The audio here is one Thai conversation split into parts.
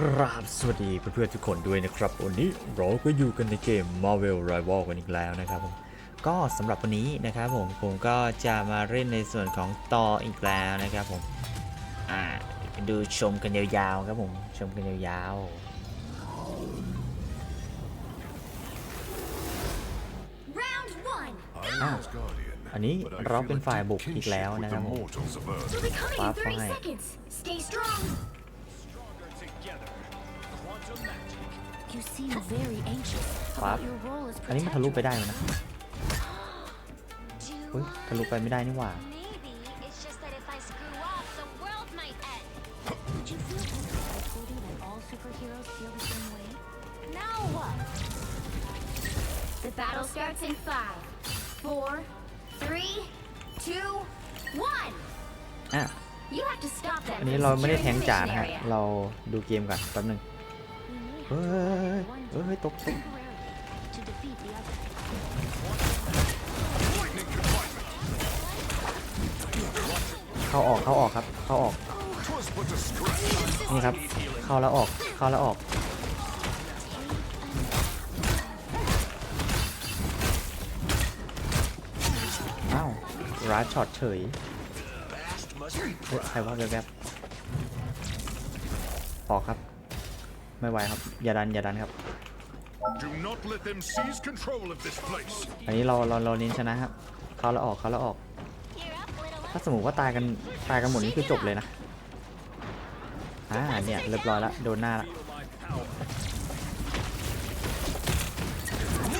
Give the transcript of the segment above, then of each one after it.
ครับสวัสดีเพื่อนๆทุกคนด้วยนะครับ วันนี้เราก็อยู่กันในเกม Marvel Rival กันอีกแล้วนะครับผมก็สำหรับวันนี้นะครับผมผมก็จะมาเล่นในส่วนของต่ออีกแล้วนะครับผมอ่าดูชมกันยาวๆครับผมชมกันยาว Round one. Ah. อันนี้เราเป็นฝ่ายบุกอีกแล้วนะครับผม We'll be coming in You seem very anxious Bye. about your role as ๆอันนี้มันทะลุไปได้ไหมนะ Do เฮ้ย ทะลุไปไม่ได้นี่หว่า Maybe it's just that if I screw up, the world might end. Would you feel better if I told you that all superheroes feel the same way? Now what? The battle starts in five, four, three, two, one. อะ You have to stop them อันนี้ from เราไม่ได้ securing แทง the จ่า mission นะฮะ area. เราดูเกมก่อนแป๊บหนึง We may เฮ้ยเฮ้ยตกตกเข้าออกเข้าออกครับ เข้าออก นี่ครับ เข้าแล้วออก เข้าแล้วออก อ้าวร้านช็อตเฉยใครว่าแวบออกครับ ไม่ไหวครับ อย่าดันอย่าดันครับ Do not let them seize control of this place. อันนี้เราเราเราเน้นชนะครับเข้าแล้วออกเข้าแล้วออก Cheer up, little ถ้าสมมติว่าตายกันตายกันหมดนี่คือจบเลยนะ อ่าเนี่ยเรียบร้อยแล้วโดนหน้าละ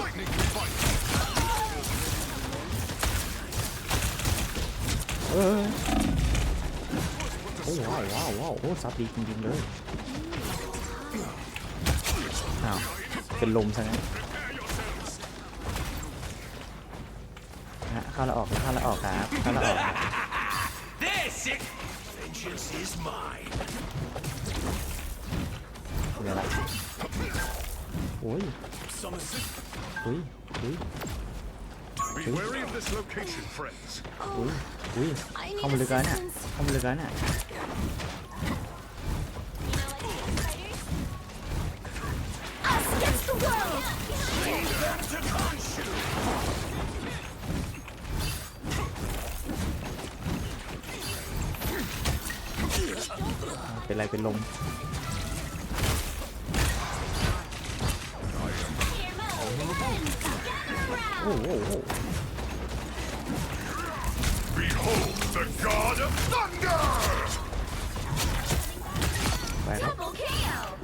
Lightning fight. เออโอ้ว้าวว้าวว้าวโอ้ซับดีจริงๆเลย เป็นลมซะงั้นฮะเข้าแล้วออกเข้าแล้วออกครับเข้าแล้วออก This is vengeance is mine. เดี๋ยวละโอ้ย Somerset, อุ้ยอุ้ย be wary of this location, friends. อุ้ยอุ้ยเข้ามาลึกแล้วเนี่ยเข้ามาลึกแล้วเนี่ย Us เป็นไรเป็นลมโอ้โหโอ้โห Behold the god of thunder! ไปครับ Double KO!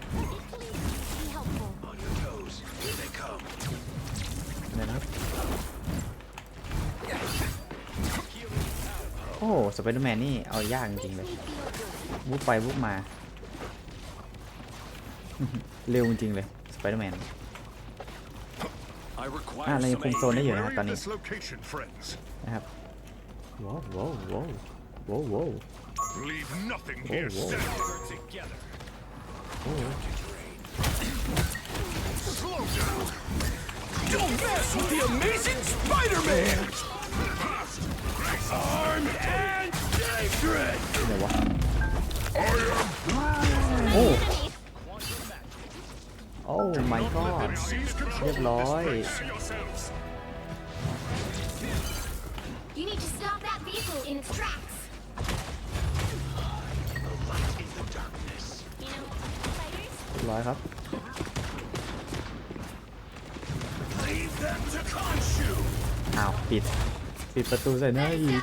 โอ้สไปเดอร์แมนนี่เอายากจริงๆเลยวุบไปวุบมา เร็วจริงๆเลยสไปเดอร์แมน I require อะเรายังคุมโซนได้อยู่นะ Be ครับ wary ตอน of นี้ this location, friends. นะครับว้าวว้าวว้าวว้าวว้าว Leave nothing here whoa. standing. Together. โอ้ Slow down. Don't mess with the amazing Spider-Man. ไหนวะ I am โอ้โอ้ my Not let god them seize control Red of this light. place yourselves. You need to stop that vehicle in its tracks. You know, fighters? เรียบร้อยครับ Leave them to Khonshu. อ้าวปิด ปิดประตูใส่หน้า Better อีก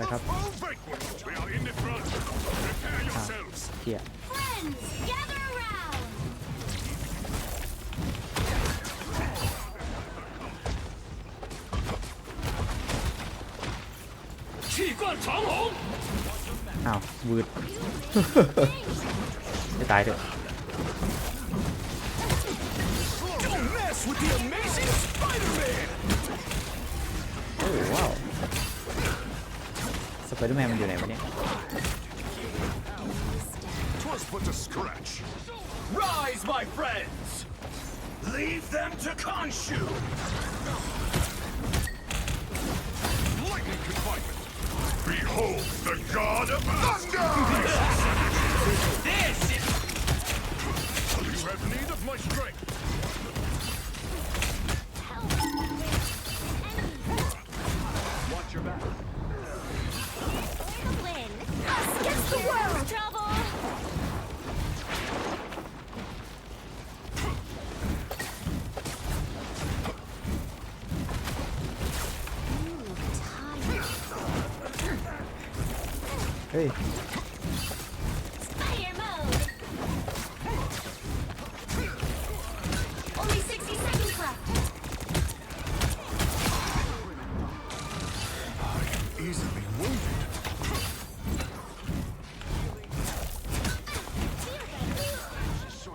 นะครับเขี่ยอ้าววืดจะตายเถอะ ไปเดอร์แมนมันอยู่ไหนวะเนี่ย Twas but a scratch. Rise, my friends. Leave them to Khonshu. Lightning confinement. Behold the god of thunder. this is. You have need of my strength.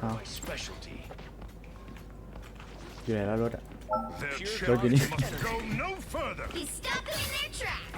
Sort of my specialty. อยู่ไหนแล้วรถอะ Their Go, Ginny. charge must go no further. He stopped them in their tracks.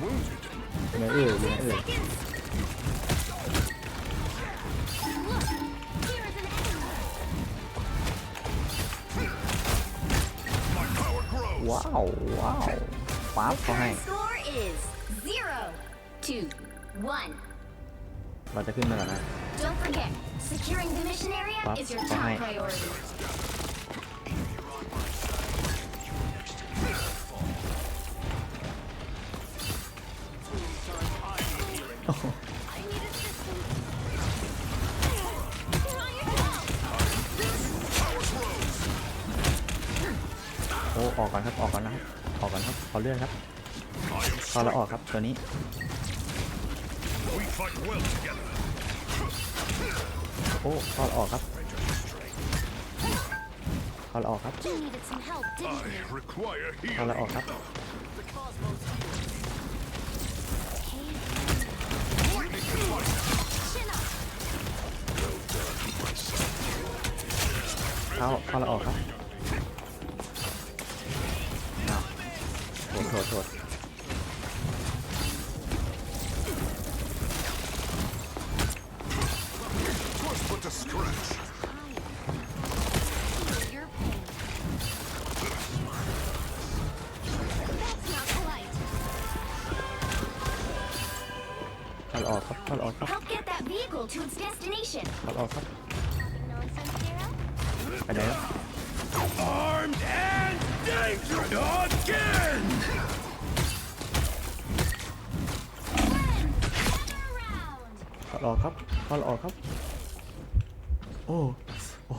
อยู่ไหนเอ่ยอยู่ไหนเอ่ย Seconds. Look, here is an enemy. My power grows. ว้าวว้าวปั๊บเขาให้ Current score is zero, two, one. เราจะขึ้นมาก่อนนะ Don't forget, securing the mission area Well, is your all top right. priority. ออกก่อนครับออกก่อนนะครับออกก่อนครับขอเลื่อนครับเข้าแล้วออกครับตัวนี้โอ้เข้าแล้วออกครับเข้าแล้วออกครับเข้าแล้วออกครับเข้าเข้าแล้วออกครับ โทษโทษโทษ Twas but a scratch. Your pain. That's not polite. เข้าแล้วออกครับเข้าแล้วออกครับ Help get that vehicle to its destination. เข้าแล้วออกครับ Nonsense, Zero. ไปไหนครับ Armed and dangerous again. Gather ออกครับเข้าแล้วออกครับ โอ้โอ้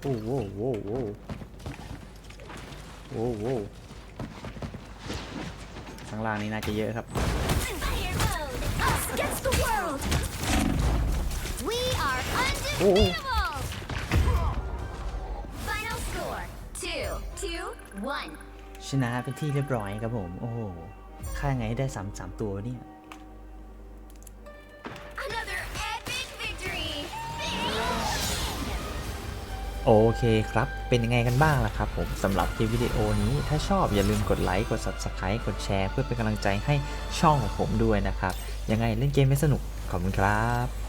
โอ้โว้โว้โว้โว้โว้ข้างล่างนี้น่าจะเยอะครับ Fire mode. Two, two, one. ชนะเป็นที่เรียบร้อยครับผม โอ้โห ค่าไงให้ได้สามสามตัวเนี่ย Another epic victory. โอเคครับ เป็นยังไงกันบ้างล่ะครับผมสำหรับคลิปวิดีโอนี้ ถ้าชอบอย่าลืมกดไลค์ กด Subscribe กดแชร์ เพื่อเป็นกำลังใจให้ช่องของผมด้วยนะครับ ยังไงเล่นเกมไม่สนุก ขอบคุณครับ